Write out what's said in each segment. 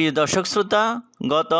প্রিয় দর্শক শ্রোতা, গত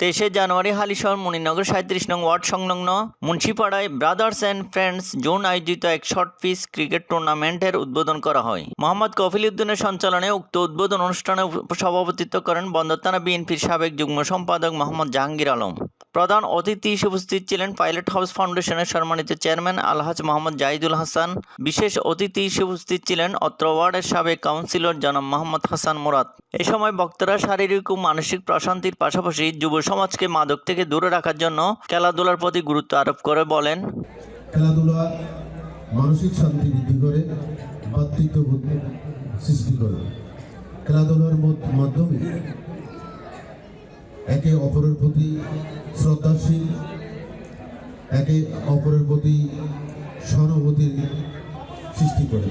তেইশে জানুয়ারি হালিশহর মণিনগর সাঁত্রিশ নং ওয়ার্ড সংলগ্ন মুন্সিপাড়ায় ব্রাদার্স অ্যান্ড ফ্রেন্ডস জোন আয়োজিত এক শর্ট পিস ক্রিকেট টুর্নামেন্টের উদ্বোধন করা হয়। মোহাম্মদ কফিল উদ্দিনের সঞ্চালনে উক্ত উদ্বোধন অনুষ্ঠানে সভাপতিত্ব করেন বন্দর থানা বিএনপির সাবেক যুগ্ম সম্পাদক মোহাম্মদ জাহাঙ্গীর আলম। প্রধান অতিথি হিসেবে উপস্থিত ছিলেন পাইলট হাউস ফাউন্ডেশনের সম্মানিত চেয়ারম্যান আলহাজ মোহাম্মদ জাহিদুল হাসান। বিশেষ অতিথি হিসেবে উপস্থিত ছিলেন অত্র ওয়ার্ডের সাবেক কাউন্সিলর জনাব মোহাম্মদ হাসান মুরাদ। এ সময় বক্তারা শারীরিক ও মানসিক প্রশান্তির পাশাপাশি যুব সমাজকে মাদক থেকে দূরে রাখার জন্য খেলাধুলার প্রতি গুরুত্ব আরোপ করে বলেন। খেলাধুলা, মানসিক শান্তি বৃদ্ধি করে সৃষ্টি করে। খেলাধুলার মাধ্যমে একে অপরের প্রতি শ্রদ্ধাশীল, একে অপরের প্রতি সহানুভূতির সৃষ্টি করে।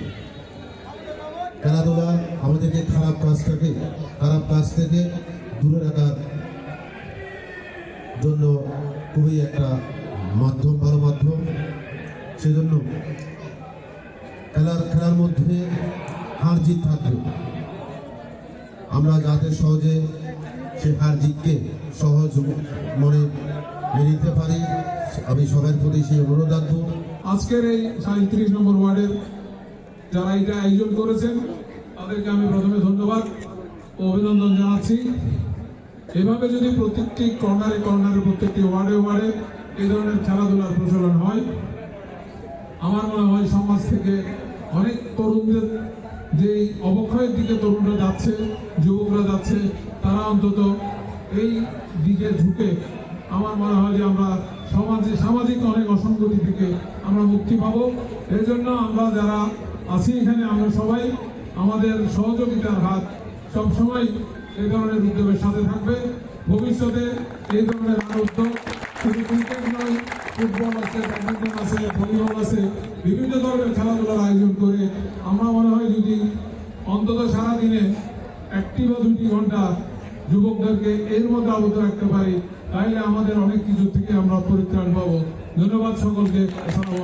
খেলাধুলা আমাদেরকে খারাপ কাজ কাজটাকে খারাপ কাজ থেকে দূরে রাখার জন্য খুবই একটা মাধ্যম, ভালো মাধ্যম। সেজন্য খেলার খেলার মধ্যে হার জিত থাকবে। আমরা যাতে সহজে সে হার জিতকে সহজ মনে মেনে পারি। আমি সবার প্রতি সেই অনুরোধ রাখব। আজকের এই সাঁত্রিশ নম্বর ওয়ার্ডের যারা এটা আয়োজন করেছেন, তাদেরকে আমি প্রথমে ধন্যবাদ ও অভিনন্দন জানাচ্ছি। এভাবে যদি প্রত্যেকটি কর্নারে কর্নারে প্রত্যেকটি ওয়ার্ডে ওয়ার্ডে এই ধরনের খেলাধুলার প্রচলন হয়, আমার মনে হয় সমাজ থেকে অনেক তরুণদের যে অবক্ষয়ের দিকে তরুণরা যাচ্ছে, যুবকরা যাচ্ছে, তারা অন্তত এই দিকে ঝুঁকে আমার মনে হয় যে আমরা সমাজে সামাজিক অনেক অসঙ্গতি থেকে আমরা মুক্তি পাবো। এই জন্য আমরা যারা আছি এখানে, আমরা সবাই আমাদের সহযোগিতার হাত সবসময় এই ধরনের উদ্যোগের সাথে থাকবে। ভবিষ্যতে এই ধরনের আরও উদ্যোগ শুধু ক্রিকেট নয় ফুটবল আছে, ব্যাডমিন্টন আছে, ভলিবল আছে, বিভিন্ন ধরনের খেলাধুলার আয়োজন করে আমরা মনে হয় যদি অন্তত সারাদিনে একটি বা দুটি ঘণ্টা যুবকদেরকে এর মধ্যে আবদ্ধ রাখতে পারি, তাইলে আমাদের অনেক কিছু থেকে আমরা পরিত্রাণ পাবো। ধন্যবাদ সকলকে, আসসালামু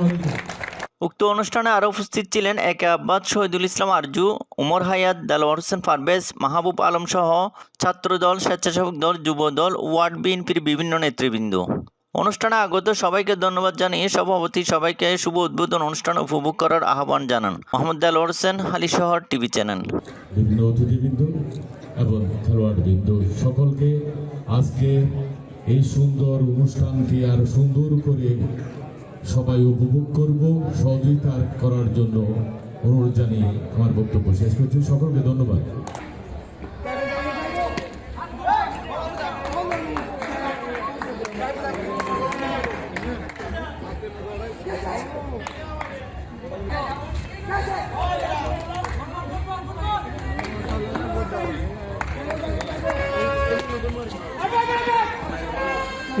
উক্ত অনুষ্ঠানে আরও উপস্থিত ছিলেন একে আব্বাদ শহীদুল ইসলাম আরজু, উমর হায়াত দেলোয়ার হোসেন পারভেজ মাহবুব আলম সহ ছাত্রদল, স্বেচ্ছাসেবক দল যুব দল ওয়ার্ড বিএনপির বিভিন্ন নেতৃবৃন্দ। অনুষ্ঠানে আগত সবাইকে ধন্যবাদ জানিয়ে সভাপতি সবাইকে শুভ উদ্বোধন অনুষ্ঠান উপভোগ করার আহ্বান জানান মোহাম্মদ দেলোয়ার হোসেন হালিশহর টিভি চ্যানেল। বিভিন্ন অতিথিবৃন্দ এবং খেলোয়াড়বৃন্দ, সকলকে আজকে এই সুন্দর অনুষ্ঠানটি আর সুন্দর করে সবাই উপভোগ করব, সহযোগিতা করার জন্য অনুরোধ জানিয়ে আমার বক্তব্য শেষ করছি। সকলকে ধন্যবাদ।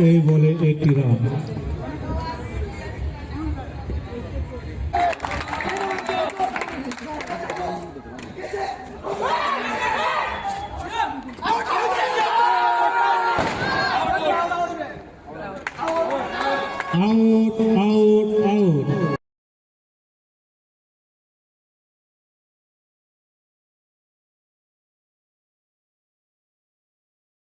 এই বলে একটি রান। আউট।